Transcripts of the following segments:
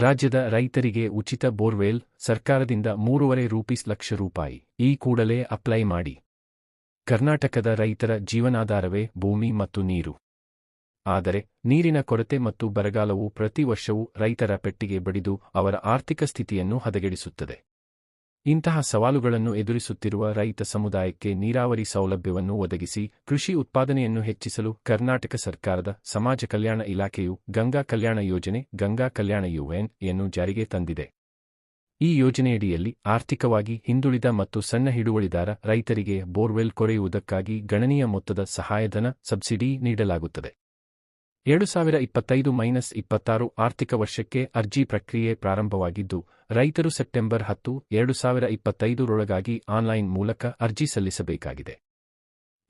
ರಾಜ್ಯದ ರೈತರಿಗೆ ಉಚಿತ ಬೋರ್ವೆಲ್ ಸರ್ಕಾರದಿಂದ ಮೂರುವರೆ ರೂಪೀಸ್ ಲಕ್ಷ ರೂಪಾಯಿ, ಈ ಕೂಡಲೇ ಅಪ್ಲೈ ಮಾಡಿ. ಕರ್ನಾಟಕದ ರೈತರ ಜೀವನಾಧಾರವೇ ಭೂಮಿ ಮತ್ತು ನೀರು. ಆದರೆ, ನೀರಿನ ಕೊರತೆ ಮತ್ತು ಬರಗಾಲವು ಪ್ರತಿ ವರ್ಷವೂ ರೈತರ ಪೆಟ್ಟಿಗೆ ಬಡಿದು ಅವರ ಆರ್ಥಿಕ ಸ್ಥಿತಿಯನ್ನು ಹದಗೆಡಿಸುತ್ತದೆ. ಇಂತಹ ಸವಾಲುಗಳನ್ನು ಎದುರಿಸುತ್ತಿರುವ ರೈತ ಸಮುದಾಯಕ್ಕೆ ನೀರಾವರಿ ಸೌಲಭ್ಯವನ್ನು ಒದಗಿಸಿ ಕೃಷಿ ಉತ್ಪಾದನೆಯನ್ನು ಹೆಚ್ಚಿಸಲು ಕರ್ನಾಟಕ ಸರ್ಕಾರದ ಸಮಾಜ ಕಲ್ಯಾಣ ಇಲಾಖೆಯು ಗಂಗಾ ಕಲ್ಯಾಣ ಯೋಜನೆ, ಗಂಗಾ ಕಲ್ಯಾಣ ಯುಎನ್ ಯನ್ನು ಜಾರಿಗೆ ತಂದಿದೆ. ಈ ಯೋಜನೆಯಡಿಯಲ್ಲಿ ಆರ್ಥಿಕವಾಗಿ ಹಿಂದುಳಿದ ಮತ್ತು ಸಣ್ಣ ಹಿಡುವಳಿದಾರ ರೈತರಿಗೆ ಬೋರ್ವೆಲ್ ಕೊರೆಯುವುದಕ್ಕಾಗಿ ಗಣನೀಯ ಮೊತ್ತದ ಸಹಾಯಧನ ಸಬ್ಸಿಡಿ ನೀಡಲಾಗುತ್ತದೆ. ಎರಡು ಸಾವಿರ ಇಪ್ಪತ್ತೈದು ಮೈನಸ್ ಇಪ್ಪತ್ತಾರು ಆರ್ಥಿಕ ವರ್ಷಕ್ಕೆ ಅರ್ಜಿ ಪ್ರಕ್ರಿಯೆ ಪ್ರಾರಂಭವಾಗಿದ್ದು, ರೈತರು ಸೆಪ್ಟೆಂಬರ್ ಹತ್ತು ಎರಡು ಸಾವಿರ ಇಪ್ಪತ್ತೈದರೊಳಗಾಗಿ ಆನ್ಲೈನ್ ಮೂಲಕ ಅರ್ಜಿ ಸಲ್ಲಿಸಬೇಕಾಗಿದೆ.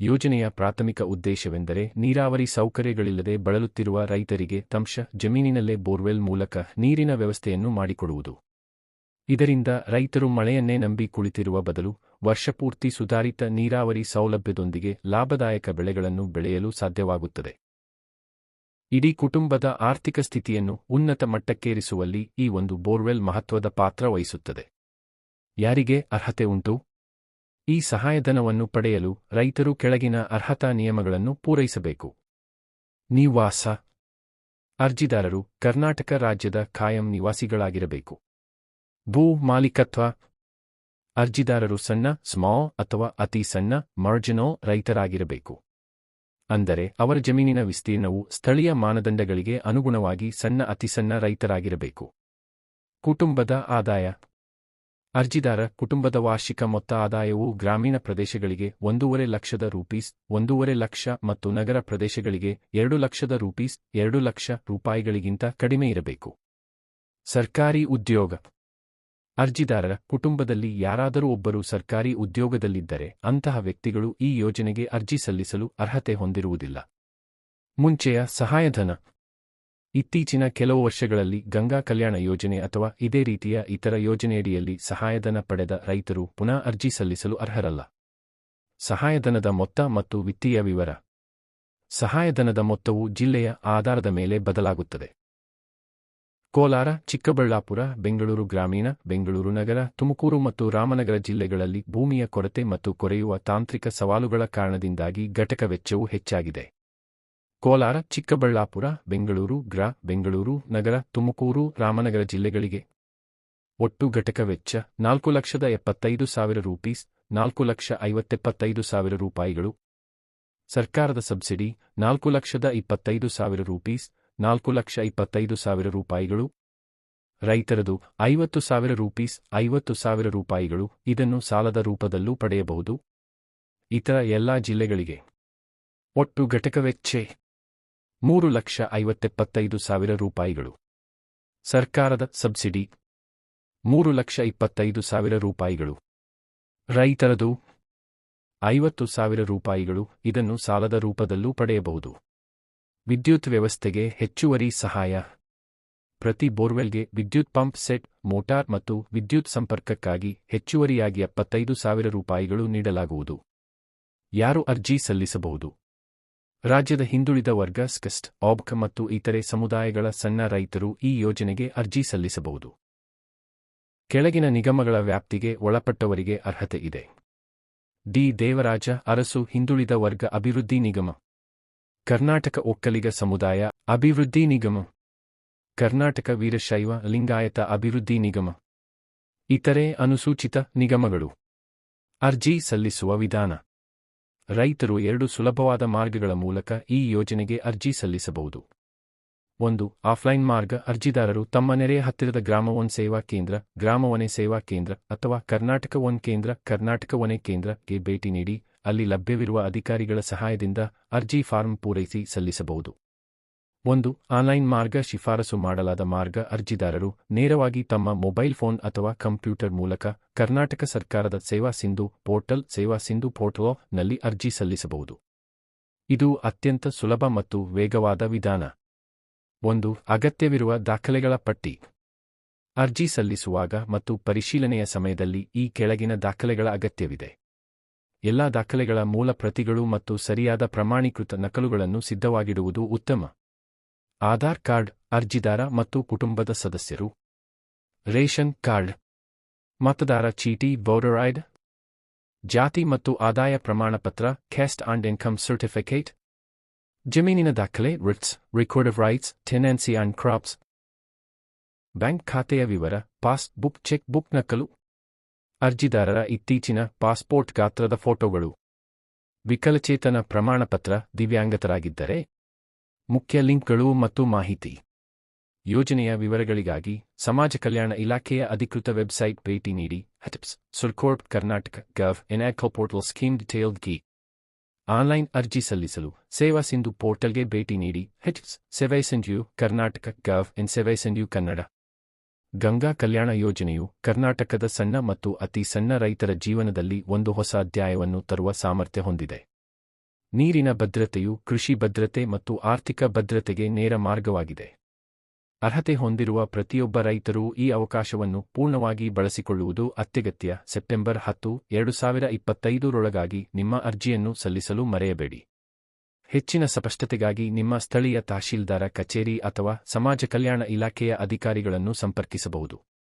ಯೋಜನೆಯ ಪ್ರಾಥಮಿಕ ಉದ್ದೇಶವೆಂದರೆ ನೀರಾವರಿ ಸೌಕರ್ಯಗಳಿಲ್ಲದೆ ಬಳಲುತ್ತಿರುವ ರೈತರಿಗೆ ತಂಶ, ಜಮೀನಿನಲ್ಲೇ ಬೋರ್ವೆಲ್ ಮೂಲಕ ನೀರಿನ ವ್ಯವಸ್ಥೆಯನ್ನು ಮಾಡಿಕೊಡುವುದು. ಇದರಿಂದ ರೈತರು ಮಳೆಯನ್ನೇ ನಂಬಿ ಕುಳಿತಿರುವ ಬದಲು ವರ್ಷಪೂರ್ತಿ ಸುಧಾರಿತ ನೀರಾವರಿ ಸೌಲಭ್ಯದೊಂದಿಗೆ ಲಾಭದಾಯಕ ಬೆಳೆಗಳನ್ನು ಬೆಳೆಯಲು ಸಾಧ್ಯವಾಗುತ್ತದೆ. ಇಡೀ ಕುಟುಂಬದ ಆರ್ಥಿಕ ಸ್ಥಿತಿಯನ್ನು ಉನ್ನತ ಮಟ್ಟಕ್ಕೇರಿಸುವಲ್ಲಿ ಈ ಒಂದು ಬೋರ್ವೆಲ್ ಮಹತ್ವದ ಪಾತ್ರ ವಹಿಸುತ್ತದೆ. ಯಾರಿಗೆ ಅರ್ಹತೆ ಉಂಟು? ಈ ಸಹಾಯಧನವನ್ನು ಪಡೆಯಲು ರೈತರು ಕೆಳಗಿನ ಅರ್ಹತಾ ನಿಯಮಗಳನ್ನು ಪೂರೈಸಬೇಕು. ನಿವಾಸ. ಅರ್ಜಿದಾರರು ಕರ್ನಾಟಕ ರಾಜ್ಯದ ಖಾಯಂ ನಿವಾಸಿಗಳಾಗಿರಬೇಕು. ಭೂ ಮಾಲೀಕತ್ವ. ಅರ್ಜಿದಾರರು ಸಣ್ಣ ಸ್ಮಾ ಅಥವಾ ಅತಿ ಸಣ್ಣ ಮರ್ಜಿನೋ ರೈತರಾಗಿರಬೇಕು. ಅಂದರೆ ಅವರ ಜಮೀನಿನ ವಿಸ್ತೀರ್ಣವು ಸ್ಥಳೀಯ ಮಾನದಂಡಗಳಿಗೆ ಅನುಗುಣವಾಗಿ ಸಣ್ಣ ಅತಿಸಣ್ಣ ರೈತರಾಗಿರಬೇಕು. ಕುಟುಂಬದ ಆದಾಯ. ಅರ್ಜಿದಾರ ಕುಟುಂಬದ ವಾರ್ಷಿಕ ಮೊತ್ತ ಆದಾಯವು ಗ್ರಾಮೀಣ ಪ್ರದೇಶಗಳಿಗೆ ಒಂದೂವರೆ ಲಕ್ಷದ ರೂಪೀಸ್, ಒಂದೂವರೆ ಲಕ್ಷ ಮತ್ತು ನಗರ ಪ್ರದೇಶಗಳಿಗೆ ಎರಡು ಲಕ್ಷದ ರೂಪೀಸ್, ಎರಡು ಲಕ್ಷ ರೂಪಾಯಿಗಳಿಗಿಂತ ಕಡಿಮೆ ಇರಬೇಕು. ಸರ್ಕಾರಿ ಉದ್ಯೋಗ. ಅರ್ಜಿದಾರರ ಕುಟುಂಬದಲ್ಲಿ ಯಾರಾದರೂ ಒಬ್ಬರು ಸರ್ಕಾರಿ ಉದ್ಯೋಗದಲ್ಲಿದ್ದರೆ ಅಂತಹ ವ್ಯಕ್ತಿಗಳು ಈ ಯೋಜನೆಗೆ ಅರ್ಜಿ ಸಲ್ಲಿಸಲು ಅರ್ಹತೆ ಹೊಂದಿರುವುದಿಲ್ಲ. ಮುಂಚೆಯ ಸಹಾಯಧನ. ಇತ್ತೀಚಿನ ಕೆಲವು ವರ್ಷಗಳಲ್ಲಿ ಗಂಗಾ ಕಲ್ಯಾಣ ಯೋಜನೆ ಅಥವಾ ಇದೇ ರೀತಿಯ ಇತರ ಯೋಜನೆಯಡಿಯಲ್ಲಿ ಸಹಾಯಧನ ಪಡೆದ ರೈತರು ಪುನಃ ಅರ್ಜಿ ಸಲ್ಲಿಸಲು ಅರ್ಹರಲ್ಲ. ಸಹಾಯಧನದ ಮೊತ್ತ ಮತ್ತು ವಿತ್ತೀಯ ವಿವರ. ಸಹಾಯಧನದ ಮೊತ್ತವು ಜಿಲ್ಲೆಯ ಆಧಾರದ ಮೇಲೆ ಬದಲಾಗುತ್ತದೆ. ಕೋಲಾರ, ಚಿಕ್ಕಬಳ್ಳಾಪುರ, ಬೆಂಗಳೂರು ಗ್ರಾಮೀಣ, ಬೆಂಗಳೂರು ನಗರ, ತುಮಕೂರು ಮತ್ತು ರಾಮನಗರ ಜಿಲ್ಲೆಗಳಲ್ಲಿ ಭೂಮಿಯ ಕೊರತೆ ಮತ್ತು ಕೊರೆಯುವ ತಾಂತ್ರಿಕ ಸವಾಲುಗಳ ಕಾರಣದಿಂದಾಗಿ ಘಟಕ ವೆಚ್ಚವು ಹೆಚ್ಚಾಗಿದೆ. ಕೋಲಾರ, ಚಿಕ್ಕಬಳ್ಳಾಪುರ, ಬೆಂಗಳೂರು ಗ್ರಾ, ಬೆಂಗಳೂರು ನಗರ, ತುಮಕೂರು, ರಾಮನಗರ ಜಿಲ್ಲೆಗಳಿಗೆ ಒಟ್ಟು ಘಟಕ ವೆಚ್ಚ ನಾಲ್ಕು ಲಕ್ಷದ ಎಪ್ಪತ್ತೈದು ಸಾವಿರ ರೂಪೀಸ್, ನಾಲ್ಕು ಲಕ್ಷ ಐವತ್ತೆಪ್ಪತ್ತೈದು ಸಾವಿರ ರೂಪಾಯಿಗಳು. ಸರ್ಕಾರದ ಸಬ್ಸಿಡಿ ನಾಲ್ಕು ಲಕ್ಷದ ಇಪ್ಪತ್ತೈದು ಸಾವಿರ ರೂಪೀಸ್ ನಾಲ್ಕು ಲಕ್ಷ ಇಪ್ಪತ್ತೈದು ಸಾವಿರ ರೂಪಾಯಿಗಳು. ರೈತರದು ಐವತ್ತು ಸಾವಿರ ರೂಪೀಸ್, ಐವತ್ತು ಸಾವಿರ ರೂಪಾಯಿಗಳು ಇದನ್ನು ಸಾಲದ ರೂಪದಲ್ಲೂ ಪಡೆಯಬಹುದು. ಇತರ ಎಲ್ಲಾ ಜಿಲ್ಲೆಗಳಿಗೆ. ಒಟ್ಟು ಘಟಕ ವೆಚ್ಚೆ ಮೂರು ಲಕ್ಷ ಐವತ್ತೆಪ್ಪತ್ತೈದು ಸಾವಿರ ರೂಪಾಯಿಗಳು. ಸರ್ಕಾರದ ಸಬ್ಸಿಡಿ. ಮೂರು ಲಕ್ಷ ಇಪ್ಪತ್ತೈದು ಸಾವಿರ ರೂಪಾಯಿಗಳು. ರೈತರದು ಐವತ್ತು ಸಾವಿರ ರೂಪಾಯಿಗಳು ಇದನ್ನು ಸಾಲದ ರೂಪದಲ್ಲೂ ಪಡೆಯಬಹುದು. ವಿದ್ಯುತ್ ವ್ಯವಸ್ಥೆಗೆ ಹೆಚ್ಚುವರಿ ಸಹಾಯ. ಪ್ರತಿ ಬೋರ್ವೆಲ್ಗೆ ವಿದ್ಯುತ್ ಪಂಪ್ ಸೆಟ್, ಮೋಟಾರ್ ಮತ್ತು ವಿದ್ಯುತ್ ಸಂಪರ್ಕಕ್ಕಾಗಿ ಹೆಚ್ಚುವರಿಯಾಗಿ ಎಪ್ಪತ್ತೈದು ಸಾವಿರ ರೂಪಾಯಿಗಳು ನೀಡಲಾಗುವುದು. ಯಾರು ಅರ್ಜಿ ಸಲ್ಲಿಸಬಹುದು? ರಾಜ್ಯದ ಹಿಂದುಳಿದ ವರ್ಗ, ಸ್ಕಸ್ಟ್ ಆಬ್ಕ್ ಮತ್ತು ಇತರೆ ಸಮುದಾಯಗಳ ಸಣ್ಣ ರೈತರು ಈ ಯೋಜನೆಗೆ ಅರ್ಜಿ ಸಲ್ಲಿಸಬಹುದು. ಕೆಳಗಿನ ನಿಗಮಗಳ ವ್ಯಾಪ್ತಿಗೆ ಒಳಪಟ್ಟವರಿಗೆ ಅರ್ಹತೆ ಇದೆ. ಡಿ. ದೇವರಾಜ, ಅರಸು, ಹಿಂದುಳಿದ ವರ್ಗ ಅಭಿವೃದ್ಧಿ ನಿಗಮ. ಕರ್ನಾಟಕ ಒಕ್ಕಲಿಗ ಸಮುದಾಯ ಅಭಿವೃದ್ಧಿ ನಿಗಮ. ಕರ್ನಾಟಕ ವೀರಶೈವ ಲಿಂಗಾಯತ ಅಭಿವೃದ್ಧಿ ನಿಗಮ. ಇತರೆ ಅನುಸೂಚಿತ ನಿಗಮಗಳು. ಅರ್ಜಿ ಸಲ್ಲಿಸುವ ವಿಧಾನ. ರೈತರು ಎರಡು ಸುಲಭವಾದ ಮಾರ್ಗಗಳ ಮೂಲಕ ಈ ಯೋಜನೆಗೆ ಅರ್ಜಿ ಸಲ್ಲಿಸಬಹುದು. ಒಂದು, ಆಫ್ಲೈನ್ ಮಾರ್ಗ ಅರ್ಜಿದಾರರು ತಮ್ಮ ನೆರೆಯ ಹತ್ತಿರದ ಗ್ರಾಮ ಒನ್ ಸೇವಾ ಕೇಂದ್ರ, ಗ್ರಾಮ ಒನೆ ಸೇವಾ ಕೇಂದ್ರ ಅಥವಾ ಕರ್ನಾಟಕ ಒನ್ ಕೇಂದ್ರ, ಕರ್ನಾಟಕ ಒನೆ ಕೇಂದ್ರಕ್ಕೆ ಭೇಟಿ ನೀಡಿ ಅಲ್ಲಿ ಲಭ್ಯವಿರುವ ಅಧಿಕಾರಿಗಳ ಸಹಾಯದಿಂದ ಅರ್ಜಿ ಫಾರ್ಮ್ ಪೂರೈಸಿ ಸಲ್ಲಿಸಬಹುದು. ಒಂದು, ಆನ್ಲೈನ್ ಮಾರ್ಗ ಶಿಫಾರಸು ಮಾಡಲಾದ ಮಾರ್ಗ ಅರ್ಜಿದಾರರು ನೇರವಾಗಿ ತಮ್ಮ ಮೊಬೈಲ್ ಫೋನ್ ಅಥವಾ ಕಂಪ್ಯೂಟರ್ ಮೂಲಕ ಕರ್ನಾಟಕ ಸರ್ಕಾರದ ಸೇವಾ ಸಿಂಧು ಪೋರ್ಟಲ್ ಸೇವಾ ಸಿಂಧು ಪೋರ್ಟಲ್ನಲ್ಲಿ ಅರ್ಜಿ ಸಲ್ಲಿಸಬಹುದು. ಇದು ಅತ್ಯಂತ ಸುಲಭ ಮತ್ತು ವೇಗವಾದ ವಿಧಾನ. ಒಂದು, ಅಗತ್ಯವಿರುವ ದಾಖಲೆಗಳ ಪಟ್ಟಿ. ಅರ್ಜಿ ಸಲ್ಲಿಸುವಾಗ ಮತ್ತು ಪರಿಶೀಲನೆಯ ಸಮಯದಲ್ಲಿ ಈ ಕೆಳಗಿನ ದಾಖಲೆಗಳ ಅಗತ್ಯವಿದೆ. ಎಲ್ಲಾ ದಾಖಲೆಗಳ ಮೂಲ ಪ್ರತಿಗಳು ಮತ್ತು ಸರಿಯಾದ ಪ್ರಮಾಣೀಕೃತ ನಕಲುಗಳನ್ನು ಸಿದ್ಧವಾಗಿಡುವುದು ಉತ್ತಮ. ಆಧಾರ್ ಕಾರ್ಡ್, ಅರ್ಜಿದಾರ ಮತ್ತು ಕುಟುಂಬದ ಸದಸ್ಯರು. Ration card. ಮತದಾರ ಚೀಟಿ ಐಡ್ ಜಾತಿ ಮತ್ತು ಆದಾಯ ಪ್ರಮಾಣಪತ್ರ, ಕ್ಯಾಸ್ಟ್ ಅಂಡ್ ಇನ್ಕಮ್ ಸರ್ಟಿಫಿಕೇಟ್. ಜಮೀನಿನ ದಾಖಲೆ, Ritz, record of rights, tenancy and crops. Bank ಖಾತೆಯ ವಿವರ ಪಾಸ್ ಬುಕ್ ಚೆಕ್ ಬುಕ್ ನಕಲು. ಅರ್ಜಿದಾರರ ಇತ್ತೀಚಿನ ಪಾಸ್ಪೋರ್ಟ್ ಗಾತ್ರದ ಫೋಟೋಗಳು. ವಿಕಲಚೇತನ ಪ್ರಮಾಣಪತ್ರ ದಿವ್ಯಾಂಗತರಾಗಿದ್ದರೆ, ಮುಖ್ಯ ಲಿಂಕ್ಗಳು ಮತ್ತು ಮಾಹಿತಿ. ಯೋಜನೆಯ ವಿವರಗಳಿಗಾಗಿ ಸಮಾಜ ಕಲ್ಯಾಣ ಇಲಾಖೆಯ ಅಧಿಕೃತ ವೆಬ್ಸೈಟ್ ಭೇಟಿ ನೀಡಿ ಹಟಿಪ್ಸ್ ಸುರ್ಕೋರ್ಪ್ ಕರ್ನಾಟಕ, ಗವ್, ಎನ್ಯಾಕೋ ಪೋರ್ಟಲ್ ಸ್ಕೀಮ್ ಡಿಟೇಲ್ಡ್ ಕಿ. ಆನ್ಲೈನ್ ಅರ್ಜಿ ಸಲ್ಲಿಸಲು ಸೇವಾ ಸಿಂಧು ಪೋರ್ಟಲ್ಗೆ ಭೇಟಿ ನೀಡಿ ಹೆಚ್ಸ್ ಸೆವೈಸೆಂಡ್ ಯು ಕರ್ನಾಟಕ, ಗವ್, ಎನ್ ಸೆವೈಸೆಂಡ್ ಯು ಕನ್ನಡ. ಗಂಗಾ ಕಲ್ಯಾಣ ಯೋಜನೆಯು ಕರ್ನಾಟಕದ ಸಣ್ಣ ಮತ್ತು ಅತಿ ಸಣ್ಣ ರೈತರ ಜೀವನದಲ್ಲಿ ಒಂದು ಹೊಸ ಅಧ್ಯಾಯವನ್ನು ತರುವ ಸಾಮರ್ಥ್ಯ ಹೊಂದಿದೆ. ನೀರಿನ ಭದ್ರತೆಯು ಕೃಷಿ ಭದ್ರತೆ ಮತ್ತು ಆರ್ಥಿಕ ಭದ್ರತೆಗೆ ನೇರ ಮಾರ್ಗವಾಗಿದೆ. ಅರ್ಹತೆ ಹೊಂದಿರುವ ಪ್ರತಿಯೊಬ್ಬ ರೈತರೂ ಈ ಅವಕಾಶವನ್ನು ಪೂರ್ಣವಾಗಿ ಬಳಸಿಕೊಳ್ಳುವುದು ಅತ್ಯಗತ್ಯ. ಸೆಪ್ಟೆಂಬರ್ ಹತ್ತು, ಎರಡು ಸಾವಿರ ಇಪ್ಪತ್ತೈದರೊಳಗಾಗಿ ನಿಮ್ಮ ಅರ್ಜಿಯನ್ನು ಸಲ್ಲಿಸಲು ಮರೆಯಬೇಡಿ. ಹೆಚ್ಚಿನ ಸ್ಪಷ್ಟತೆಗಾಗಿ ನಿಮ್ಮ ಸ್ಥಳೀಯ ತಹಶೀಲ್ದಾರ ಕಚೇರಿ ಅಥವಾ ಸಮಾಜ ಕಲ್ಯಾಣ ಇಲಾಖೆಯ ಅಧಿಕಾರಿಗಳನ್ನು ಸಂಪರ್ಕಿಸಬಹುದು.